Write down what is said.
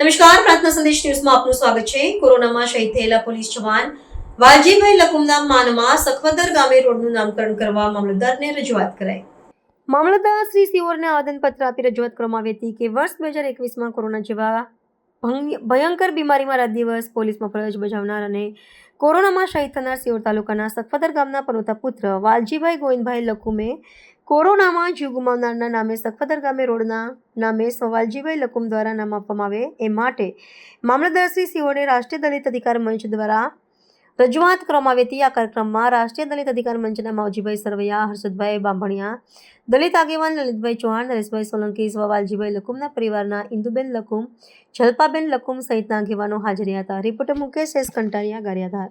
નમસ્કાર, પ્રાર્થના સંદેશ ન્યૂઝમાં આપનું સ્વાગત છે. કોરોનામાં શહીદ થયેલા પોલીસ જવાન વાલજીભાઈ લકુમના માનમાં સખવદર ગામે રોડનું નામકરણ કરવા મામલતદારને રજૂઆત કરાઈ. મામલતદાર શ્રી સિઓરને આવેદનપત્ર આપી રજૂઆત કરવામાં આવી હતી કે વર્ષ બે હજાર એકવીસમાં કોરોના જેવા ભયંકર બીમારીમાં રાત દિવસ પોલીસમાં ફરજ બજાવનાર અને કોરોનામાં શહીદ થનાર સિયોર તાલુકાના સખવદર ગામના પનોતા પુત્ર વાલજીભાઈ ગોવિંદભાઈ લકુમે કોરોનામાં જીવ ગુમાવનારના નામે સખવદર ગામે રોડના નામે સવાલજીભાઈ લકુમ દ્વારા નામ આપવામાં આવે એ માટે મામલતદાર શ્રી રાષ્ટ્રીય દલિત અધિકાર મંચ દ્વારા રજૂઆત કરવામાં આવી હતી. આ કાર્યક્રમમાં રાષ્ટ્રીય દલિત અધિકાર મંચના માવજીભાઈ સરવૈયા, હર્ષદભાઈ બાંભણિયા દલિત આગેવાન લલિતભાઈ ચૌહાણ, નરેશભાઈ સોલંકી, સવાલજીભાઈ લકુમના પરિવારના ઇન્દુબેન લકુમ, જલપાબેન લકુમ સહિતના આગેવાનો હાજર હતા. Reporter Mukesh S Kantaria, Gariadhar.